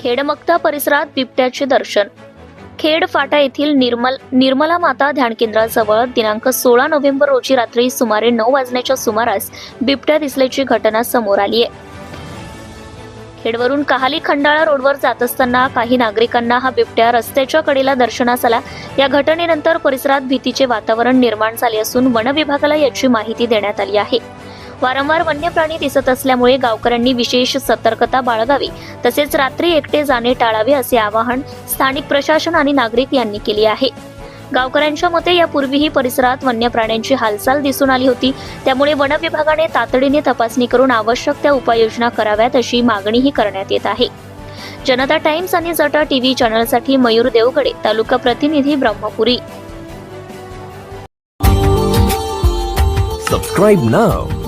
खेडमक्ता परिसरात बिबट्याचे दर्शन. खेड फाटा येथील निर्मल निर्मला माता ध्यान केंद्राजवळ दिनांक सोळा नोव्हेंबर रोजी रात्री सुमारे नऊ वाजण्याच्या सुमारास बिबट्या दिसल्याची घटना समोर आली आहे. खेडवरून कहाली खंडाळा रोडवर जात असताना काही नागरिकांना हा बिबट्या रस्त्याच्या कडेला दर्शनास आला. या घटनेनंतर परिसरात भीतीचे वातावरण निर्माण झाले असून वन विभागाला याची माहिती देण्यात आली आहे. वारंवार वन्य प्राणी दिसत असल्यामुळे गावकऱ्यांनी विशेष सतर्कता बाळगावी. तसेच रात्री एकटे जाणे टाळावे असे आवाहन स्थानिक प्रशासन आणि नागरिक यांनी केले आहे. गावकऱ्यांच्या मते यापूर्वीही परिसरात वन्य प्राण्यांची हालचाल दिसून आली होती. त्यामुळे वन विभागाने तातडीने तपासणी करून आवश्यक त्या उपाययोजना कराव्यात अशी मागणीही करण्यात येत आहे. जनता टाइम्स आणि जटा टीव्ही चॅनलसाठी मयूर देवगडे तालुका प्रतिनिधी Brahmapuri. Subscribe now.